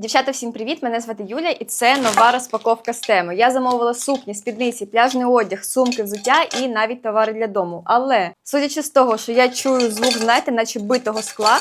Дівчата, всім привіт! Мене звати Юля, і це нова розпаковка з теми. Я замовила сукні, спідниці, пляжний одяг, сумки, взуття і навіть товари для дому. Але судячи з того, що я чую звук, знаєте, наче битого скла.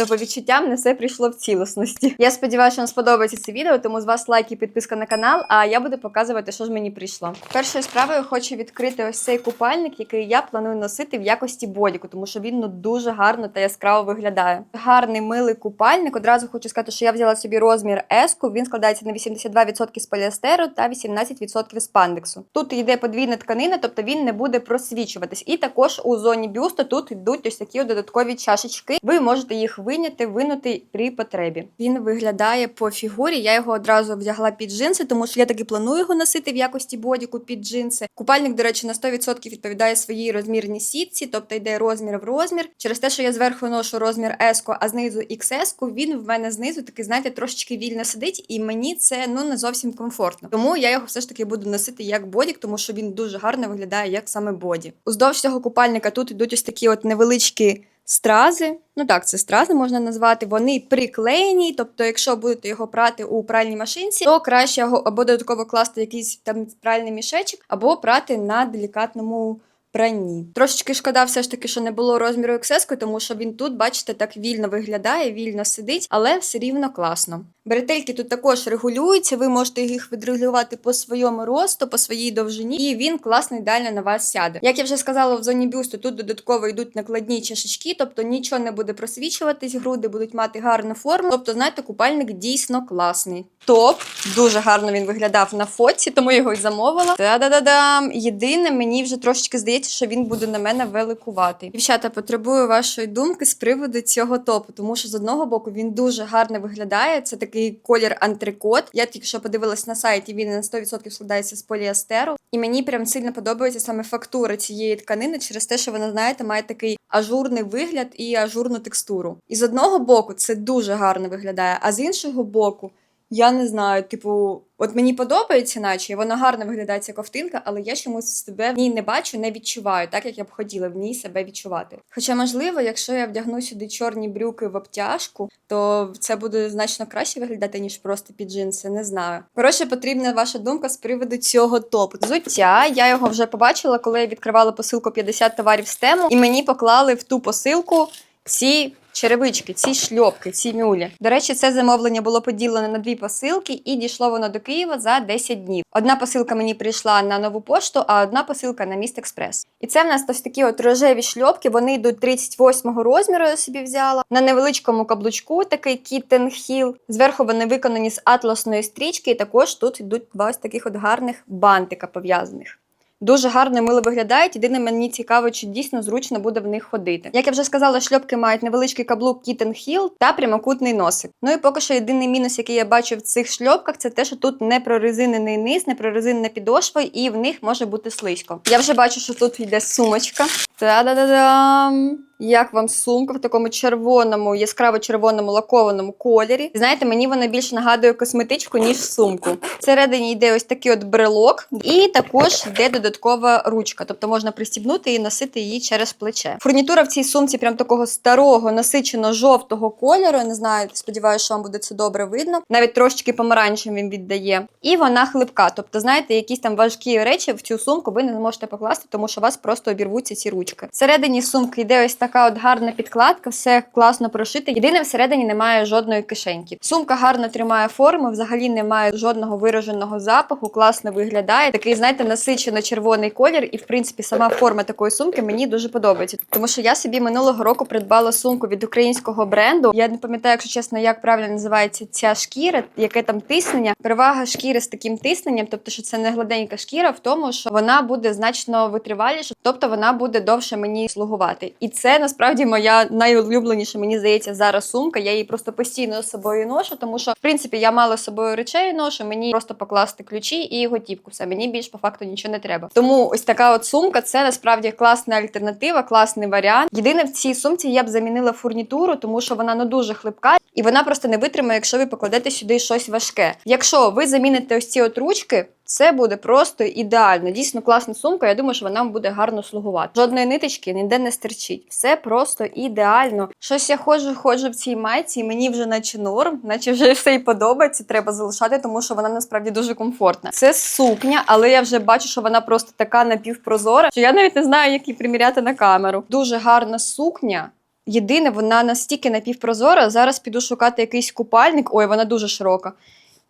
То по відчуттям не все прийшло в цілісності. Я сподіваюся, що вам сподобається це відео, тому з вас лайк і підписка на канал. А я буду показувати, що ж мені прийшло. Першою справою хочу відкрити ось цей купальник, який я планую носити в якості бодіку, тому що він ну дуже гарно та яскраво виглядає. Гарний милий купальник. Одразу хочу сказати, що я взяла собі розмір S, Він складається на 82% з поліестеру та 18% з пандексу. Тут йде подвійна тканина, тобто він не буде просвічуватись. І також у зоні бюсту тут йдуть ось такі додаткові чашечки. Ви можете їх виняти, винути при потребі. Він виглядає по фігурі. Я його одразу вдягла під джинси, тому що я таки планую його носити в якості бодіку під джинси. Купальник, до речі, на 100% відповідає своїй розмірній сітці, тобто йде розмір в розмір. Через те, що я зверху ношу розмір S, а знизу XS, він в мене знизу такий, знаєте, трошечки вільно сидить, і мені це ну не зовсім комфортно. Тому я його все ж таки буду носити як бодік, тому що він дуже гарно виглядає як саме боді. Уздовж цього купальника тут йдуть ось такі от невеличкі стрази. Ну так, це стрази можна назвати. Вони приклеєні. Тобто, якщо будете його прати у пральній машинці, то краще або додатково класти якийсь там пральний мішечок, або прати на делікатному. Пранні. Трошечки шкода, все ж таки, що не було розміру XS, тому що він тут, бачите, так вільно виглядає, вільно сидить, але все рівно класно. Бретельки тут також регулюються, ви можете їх відрегулювати по своєму росту, по своїй довжині, і він класно ідеально на вас сяде. Як я вже сказала, в зоні бюсту тут додатково йдуть накладні чашечки, тобто нічого не буде просвічуватись, груди будуть мати гарну форму. Тобто, знаєте, купальник дійсно класний. Топ, дуже гарно він виглядав на фоці, тому його й замовила. Та-да-да-дам! Єдине, мені вже трошечки здається, що він буде на мене великуватий. Дівчата, потребую вашої думки з приводу цього топу, тому що з одного боку він дуже гарно виглядає. Це такий колір антрикот. Я тільки що подивилась на сайті, він на 100% складається з поліестеру. І мені прям сильно подобається саме фактура цієї тканини через те, що вона, знаєте, має такий ажурний вигляд і ажурну текстуру. І з одного боку це дуже гарно виглядає, а з іншого боку. Я не знаю, типу, от мені подобається, наче вона гарно виглядає ця ковтинка, але я чомусь себе в ній не бачу, не відчуваю, так як я б хотіла в ній себе відчувати. Хоча, можливо, якщо я вдягну сюди чорні брюки в обтяжку, то це буде значно краще виглядати, ніж просто під джинси. Не знаю. Коротше, потрібна ваша думка з приводу цього топу. Взуття я його вже побачила, коли я відкривала посилку 50 товарів з тему, і мені поклали в ту посилку ці черевички, ці шльопки, ці мюлі. До речі, це замовлення було поділене на дві посилки, і дійшло воно до Києва за 10 днів. Одна посилка мені прийшла на нову пошту, а одна посилка на міст експрес. І це в нас ось такі от рожеві шльопки. Вони йдуть 38-го розміру. Я собі взяла на невеличкому каблучку, такий кітен хіл. Зверху вони виконані з атласної стрічки, і також тут йдуть два ось таких от гарних бантика пов'язаних. Дуже гарно і мило виглядають. Єдине, мені цікаво, чи дійсно зручно буде в них ходити. Як я вже сказала, шльопки мають невеличкий каблук Kitten Heel та прямокутний носик. Ну і поки що єдиний мінус, який я бачу в цих шльопках, це те, що тут не прорезинений низ, не прорезинена підошва, і в них може бути слизько. Я вже бачу, що тут йде сумочка. Та-да-да-дам! Як вам сумка в такому червоному, яскраво червоному лакованому кольорі? Знаєте, мені вона більше нагадує косметичку, ніж сумку. Всередині йде ось такий от брелок, і також йде додаткова ручка, тобто можна пристібнути і носити її через плече. Фурнітура в цій сумці прям такого старого, насичено жовтого кольору. Не знаю, сподіваюся, що вам буде це добре видно. Навіть трошечки помаранчем він віддає. І вона хлипка. Тобто, знаєте, якісь там важкі речі в цю сумку ви не зможете покласти, тому що у вас просто обірвуться ці ручки. Всередині сумки йде ось така от гарна підкладка, все класно прошите. Єдине, всередині немає жодної кишеньки. Сумка гарно тримає форму, взагалі немає жодного вираженого запаху, класно виглядає. Такий, знаєте, насичено червоний колір, і в принципі сама форма такої сумки мені дуже подобається. Тому що я собі минулого року придбала сумку від українського бренду. Я не пам'ятаю, якщо чесно, як правильно називається ця шкіра, яке там тиснення. Перевага шкіри з таким тисненням, тобто, що це не гладенька шкіра, в тому, що вона буде значно витриваліша, тобто вона буде довше мені слугувати. І це насправді моя найулюбленіша, мені здається, зараз сумка. Я її просто постійно з собою ношу, тому що в принципі я мало з собою речей ношу. Мені просто покласти ключі і готівку. Все мені більш по факту нічого не треба. Тому ось така от сумка це насправді класна альтернатива, класний варіант. Єдине в цій сумці я б замінила фурнітуру, тому що вона ну дуже хлипка. І вона просто не витримає, якщо ви покладете сюди щось важке. Якщо ви заміните ось ці от ручки, Це буде просто ідеально. Дійсно класна сумка. Я думаю, що вона буде гарно слугувати. Жодної ниточки ніде не стерчить. Все просто ідеально. Щось я ходжу, ходжу в цій майці, і мені вже наче норм, наче вже все і подобається. Треба залишати, тому що вона насправді дуже комфортна. Це сукня, але я вже бачу, що вона просто така напівпрозора, що я навіть не знаю, як її приміряти на камеру. Дуже гарна сукня. Єдине, вона настільки напівпрозора. Зараз піду шукати якийсь купальник. Ой, вона дуже широка.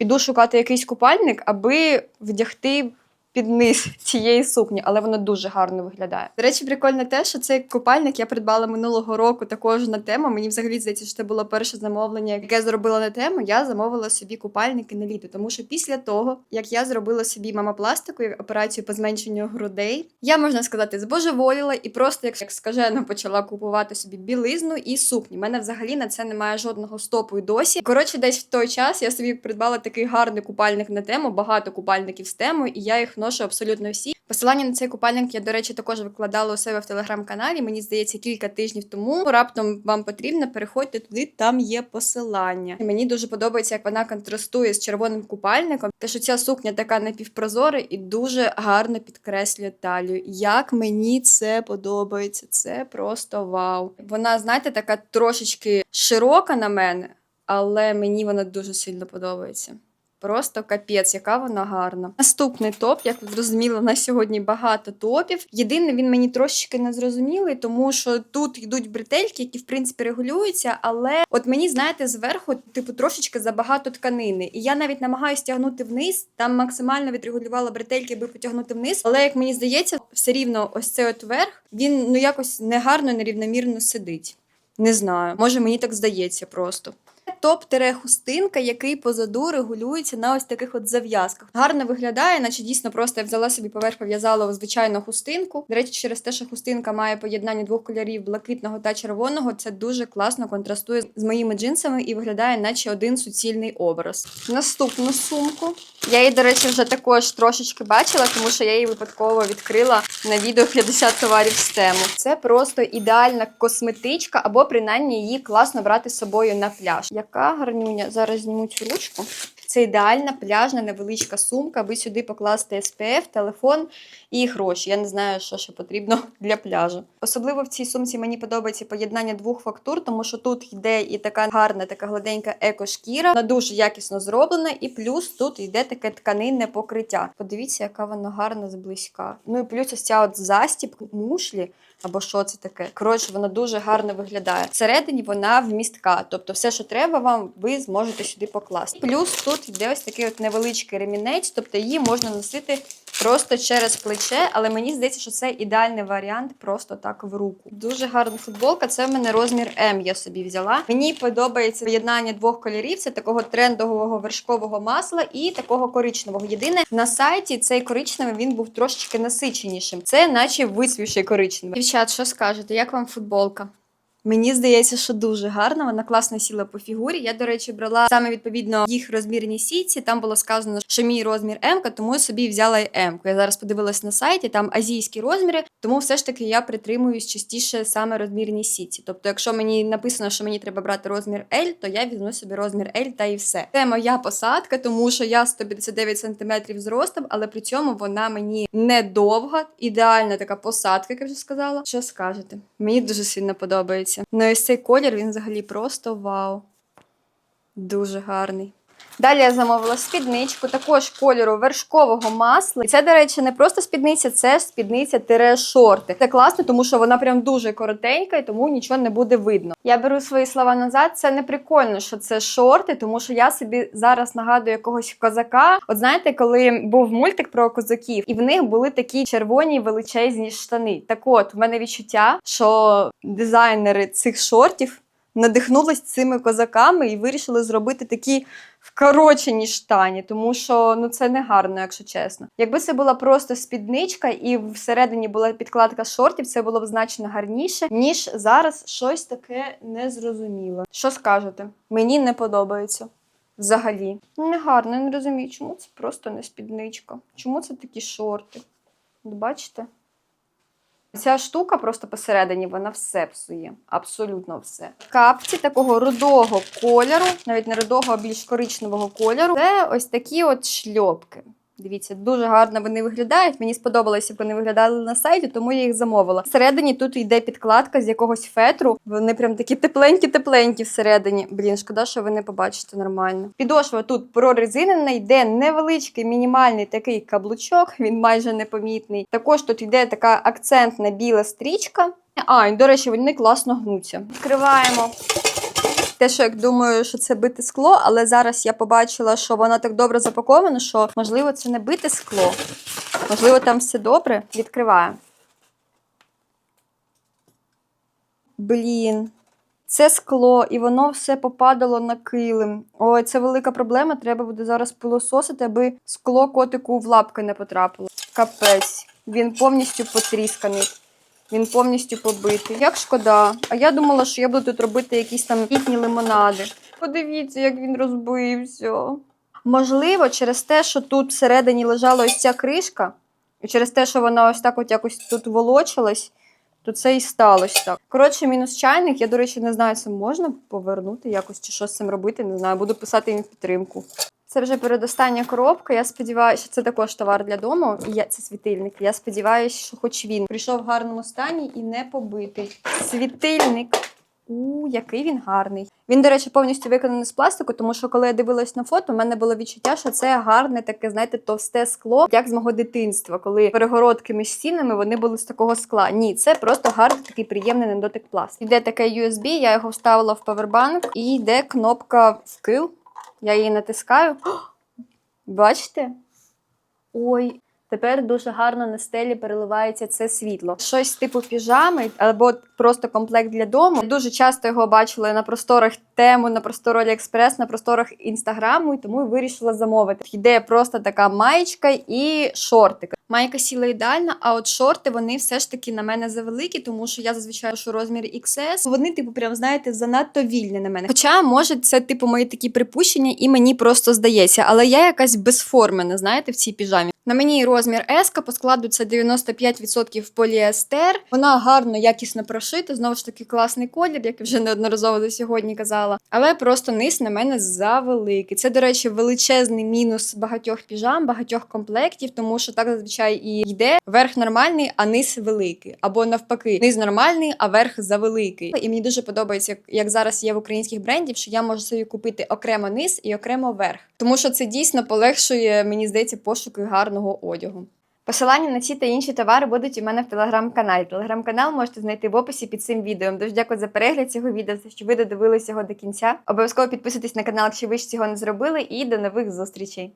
Піду шукати якийсь купальник, аби вдягти під низ цієї сукні, але воно дуже гарно виглядає. До речі, прикольно те, що цей купальник я придбала минулого року також на тему. Мені взагалі здається, що це було перше замовлення, яке я зробила на тему. Я замовила собі купальники на літо, тому що після того, як я зробила собі мамопластику, операцію по зменшенню грудей, я можна сказати, збожеволіла і просто як, як скажено почала купувати собі білизну і сукні. У мене взагалі на це немає жодного стопу і досі. Коротше, десь в той час я собі придбала такий гарний купальник на тему, багато купальників з тему, і я їх ношу абсолютно всі. Посилання на цей купальник я, до речі, також викладала у себе в телеграм-каналі. Мені здається, кілька тижнів тому. Раптом вам потрібно, переходьте туди, там є посилання. І мені дуже подобається, як вона контрастує з червоним купальником. Те, що ця сукня така напівпрозора і дуже гарно підкреслює талію. Як мені це подобається, це просто вау. Вона, знаєте, така трошечки широка на мене, але мені вона дуже сильно подобається. Просто капець, яка вона гарна. Наступний топ, як ви зрозуміли, на сьогодні багато топів. Єдине, він мені трошечки незрозумілий, тому що тут йдуть бретельки, які в принципі регулюються. Але от мені, знаєте, зверху, типу, трошечки забагато тканини. І я навіть намагаюся тягнути вниз. Там максимально відрегулювала бретельки, аби потягнути вниз. Але як мені здається, все рівно ось цей от верх, він ну якось негарно, нерівномірно сидить. Не знаю, може мені так здається просто. Топ-хустинка, який позаду регулюється на ось таких от зав'язках. Гарно виглядає, наче дійсно просто я взяла собі поверх пов'язала звичайну хустинку. До речі, через те, що хустинка має поєднання двох кольорів блакитного та червоного, це дуже класно контрастує з моїми джинсами і виглядає, наче один суцільний образ. Наступну сумку. Я її, до речі, вже також трошечки бачила, тому що я її випадково відкрила на відео 50 товарів з тему. Це просто ідеальна косметичка, або принаймні її класно брати з собою на пляж. Яка гарнюня? Зараз зніму цю ручку. Це ідеальна пляжна невеличка сумка, аби сюди покласти SPF, телефон і гроші. Я не знаю, що ще потрібно для пляжу. Особливо в цій сумці мені подобається поєднання двох фактур, тому що тут йде і така гарна, така гладенька еко-шкіра, вона дуже якісно зроблена, і плюс тут йде таке тканинне покриття. Подивіться, яка вона гарна зблизька. Ну і плюс ось ця от застіб мушлі. Або що це таке? Коротше, вона дуже гарно виглядає. Всередині вона вмістка, тобто все, що треба вам, ви зможете сюди покласти. Плюс тут йде ось такий от невеличкий ремінець, тобто її можна носити просто через плече, але мені здається, що це ідеальний варіант просто так в руку. Дуже гарна футболка. Це в мене розмір М. Я собі взяла. Мені подобається поєднання двох кольорів: це такого трендового вершкового масла і такого коричневого. Єдине на сайті цей коричневий він був трошечки насиченішим. Це, наче висвіший коричневий. Дівчат, що скажете? Як вам футболка? Мені здається, що дуже гарно. Вона класно сіла по фігурі. Я, до речі, брала саме відповідно їх розмірні сітці. Там було сказано, що мій розмір М, тому я собі взяла і М. Я зараз подивилась на сайті, там азійські розміри, тому все ж таки я притримуюсь частіше саме розмірні сітці. Тобто, якщо мені написано, що мені треба брати розмір L, то я візьму собі розмір L та і все. Це моя посадка, тому що я 159 см зростом, але при цьому вона мені не довга, ідеальна така посадка, як я вже сказала. Що скажете? Мені дуже сильно подобається. Ну і цей колір він взагалі просто вау. Дуже гарний. Далі я замовила спідничку, також кольору вершкового масла. І це, до речі, не просто спідниця, це спідниця тире шорти. Це класно, тому що вона прям дуже коротенька і тому нічого не буде видно. Я беру свої слова назад. Це не прикольно, що це шорти, тому що я собі зараз нагадую якогось козака. От знаєте, коли був мультик про козаків, і в них були такі червоні величезні штани. Так от, в мене відчуття, що дизайнери цих шортів надихнулись цими козаками і вирішили зробити такі вкорочені штані, тому що ну це не гарно, якщо чесно. Якби це була просто спідничка і всередині була підкладка шортів, це було б значно гарніше, ніж зараз щось таке незрозуміле. Що скажете? Мені не подобається. Взагалі. Не гарно, не розумію, чому це просто не спідничка. Чому це такі шорти? От бачите? Ця штука просто посередині вона все псує. Абсолютно все. Капці такого рудого кольору, навіть не рудого, а більш коричневого кольору. Це ось такі от шльопки. Дивіться, дуже гарно вони виглядають. Мені сподобалося, як вони виглядали на сайті, тому я їх замовила. Всередині тут йде підкладка з якогось фетру. Вони прям такі тепленькі-тепленькі всередині. Блін, шкода, що ви не побачите нормально. Підошва тут прорезинена, йде невеличкий мінімальний такий каблучок, він майже непомітний. Також тут йде така акцентна біла стрічка. А, і до речі, вони класно гнуться. Відкриваємо. Те, що як думаю, що це бите скло, але зараз я побачила, що воно так добре запаковано, що можливо це не бите скло. Можливо, там все добре. Відкриваю. Блін. Це скло, і воно все попадало на килим. Ой, це велика проблема. Треба буде зараз пилососити, аби скло котику в лапки не потрапило. Капець. Він повністю потрісканий. Він повністю побитий. Як шкода. А я думала, що я буду тут робити якісь там літні лимонади. Подивіться, як він розбився. Можливо, через те, що тут всередині лежала ось ця кришка, і через те, що вона ось так от якось тут волочилась, то це і сталося так. Коротше, мінус чайник. Я, до речі, не знаю, це можна повернути якось чи що з цим робити. Не знаю, буду писати їм в підтримку. Це вже передостання коробка. Я сподіваюся, що це також товар для дому. І я це світильник. Я сподіваюся, що хоч він прийшов в гарному стані і не побитий. Світильник. У, який він гарний. Він, до речі, повністю виконаний з пластику, тому що коли я дивилась на фото, у мене було відчуття, що це гарне таке, знаєте, товсте скло, як з мого дитинства, коли перегородки між стінами вони були з такого скла. Ні, це просто гарний такий приємний на дотик пластик. Йде таке USB, я його вставила в павербанк, і йде кнопка вкил. Я її натискаю. Бачите? Ой, тепер дуже гарно на стелі переливається це світло. Щось типу піжами або просто комплект для дому. Дуже часто його бачила на просторах тему, на просторах Аліекспрес, на просторах інстаграму, і тому вирішила замовити. Йде просто така маєчка і шортик. Майка сіла ідеально, а от шорти вони все ж таки на мене завеликі, тому що я зазвичай ношу розмір XS. Вони, типу, прям знаєте, занадто вільні на мене. Хоча, може, це типу мої такі припущення, і мені просто здається, але я якась безформена, знаєте, в цій піжамі. На мені розмір S, по складу це 95% поліестер. Вона гарно, якісно прошита. Знову ж таки, класний колір, як я вже неодноразово до сьогодні казала. Але просто низ на мене завеликий. Це, до речі, величезний мінус багатьох піжам, багатьох комплектів, тому що так зазвичай і йде верх нормальний, а низ великий. Або навпаки, низ нормальний, а верх завеликий. І мені дуже подобається, як, зараз є в українських брендів, що я можу собі купити окремо низ і окремо верх. Тому що це дійсно полегшує, мені здається, пошуки гарного одягу. Посилання на ці та інші товари будуть у мене в телеграм-каналі. Телеграм-канал можете знайти в описі під цим відео. Дуже дякую за перегляд цього відео, за що ви додивилися його до кінця. Обов'язково підписуйтесь на канал, якщо ви ж цього не зробили, і до нових зустрічей.